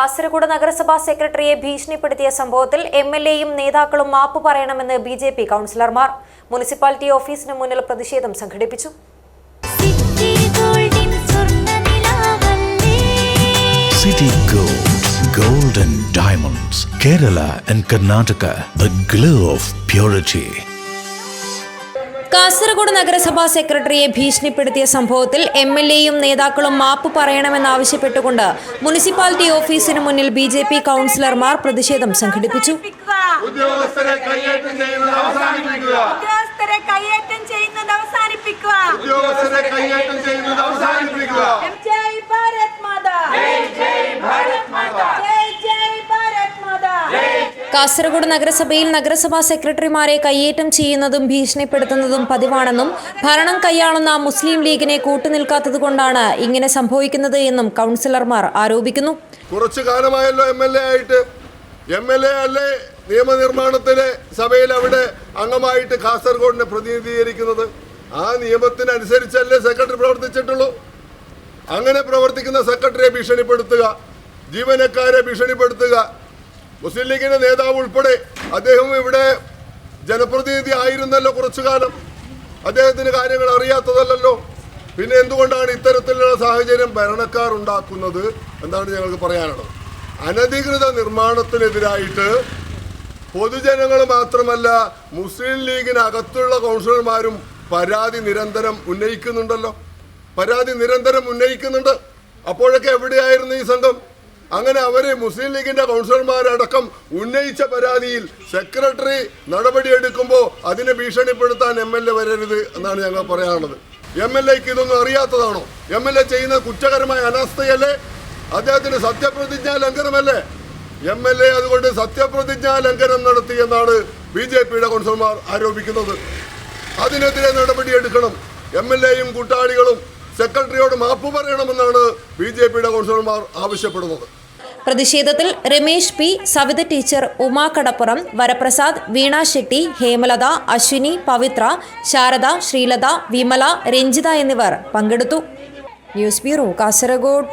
കാസർഗോഡ് നഗരസഭാ സെക്രട്ടറിയെ ഭീഷണിപ്പെടുത്തിയ സംഭവത്തിൽ എം എൽ എയും നേതാക്കളും മാപ്പ് പറയണമെന്ന് ബി ജെ പി കൗൺസിലർമാർ. മുനിസിപ്പാലിറ്റി ഓഫീസിന് മുന്നിൽ പ്രതിഷേധം സംഘടിപ്പിച്ചു. City Gold, Gold and Diamonds, Kerala and Karnataka, the glow of purity. Kasaragod നഗരസഭാ സെക്രട്ടറിയെ ഭീഷണിപ്പെടുത്തിയ സംഭവത്തിൽ എം എൽ എയും നേതാക്കളും മാപ്പ് പറയണമെന്നാവശ്യപ്പെട്ടുകൊണ്ട് മുനിസിപ്പാലിറ്റി ഓഫീസിന് മുന്നിൽ ബി ജെ പി കൗൺസിലർമാർ പ്രതിഷേധം സംഘടിപ്പിച്ചു. കാസർഗോഡ് നഗരസഭയിൽ നഗരസഭാ സെക്രട്ടറിമാരെ കയ്യേറ്റം ചെയ്യുന്നതും ഭീഷണിപ്പെടുത്തുന്നതും പതിവാണെന്നും ഭരണം കൈയാളുന്ന മുസ്ലിം ലീഗിനെ കൂട്ടുനിൽക്കാത്തതുകൊണ്ടാണ് ഇങ്ങനെ സംഭവിക്കുന്നത് എന്നും കൗൺസിലർമാർ ആരോപിക്കുന്നു. കുറച്ചു കാലമായല്ലോ എം എൽ എ ആയിട്ട്. എം എൽ എ അല്ലേ നിയമനിർമ്മാണത്തിലെ സഭയിൽ അവിടെ അംഗമായിട്ട് കാസർഗോഡിനെ പ്രതിനിധീകരിക്കുന്നത്? ആ നിയമത്തിനനുസരിച്ചല്ലേ സെക്രട്ടറി പ്രവർത്തിച്ചിട്ടുള്ളൂ? അങ്ങനെ പ്രവർത്തിക്കുന്ന സെക്രട്ടറിയെ ഭീഷണിപ്പെടുത്തുക ജീവനക്കാരെ ഭീഷണിപ്പെടുത്തുക മുസ്ലിം ലീഗിന്റെ നേതാവ് ഉൾപ്പെടെ അദ്ദേഹം ഇവിടെ ജനപ്രതിനിധി ആയിരുന്നല്ലോ കുറച്ചു കാലം അദ്ദേഹത്തിന് കാര്യങ്ങൾ അറിയാത്തതല്ലോ പിന്നെ എന്തുകൊണ്ടാണ് ഇത്തരത്തിലുള്ള സാഹചര്യം ഭരണക്കാർ ഉണ്ടാക്കുന്നത് എന്താണ് ഞങ്ങൾക്ക് പറയാനുള്ളത്. അനധികൃത നിർമ്മാണത്തിനെതിരായിട്ട് പൊതുജനങ്ങൾ മാത്രമല്ല മുസ്ലിം ലീഗിനകത്തുള്ള കൗൺസിലർമാരും പരാതി നിരന്തരം ഉന്നയിക്കുന്നുണ്ടല്ലോ. പരാതി നിരന്തരം ഉന്നയിക്കുന്നുണ്ട്. അപ്പോഴൊക്കെ എവിടെയായിരുന്നു ഈ സംഘം? അങ്ങനെ അവരെ മുസ്ലിം ലീഗിന്റെ കൗൺസിലർമാരടക്കം ഉന്നയിച്ച പരാതിയിൽ സെക്രട്ടറി നടപടിയെടുക്കുമ്പോൾ അതിനെ ഭീഷണിപ്പെടുത്താൻ എം എൽ എ വരരുത് എന്നാണ് ഞങ്ങൾ പറയാനുള്ളത് എം എൽ എക്ക് ഇതൊന്നും അറിയാത്തതാണോ? എം എൽ എ ചെയ്യുന്ന കുറ്റകരമായ അനാസ്ഥയല്ലേ? അദ്ദേഹത്തിന് സത്യപ്രതിജ്ഞാ ലംഘനമല്ലേ? എം എൽ എ അതുകൊണ്ട് സത്യപ്രതിജ്ഞാ ലംഘനം നടത്തി എന്നാണ് ബി ജെ പിയുടെ കൗൺസിലർമാർ ആരോപിക്കുന്നത്. അതിനെതിരെ നടപടിയെടുക്കണം എം എൽ എയും കൂട്ടാളികളും സെക്രട്ടറിയോട് മാപ്പ് പറയണമെന്നാണ് ബി ജെ പിയുടെ കൗൺസിലർമാർ ആവശ്യപ്പെടുന്നത്. പ്രതിഷേധത്തിൽ രമേശ് പി സവിത ടീച്ചർ ഉമാ കടപ്പുറം വരപ്രസാദ് വീണ ഷെട്ടി ഹേമലത അശ്വിനി പവിത്ര ശാരദ ശ്രീലത വിമല രഞ്ജിത എന്നിവർ പങ്കെടുത്തു. News bureau Kasaragod.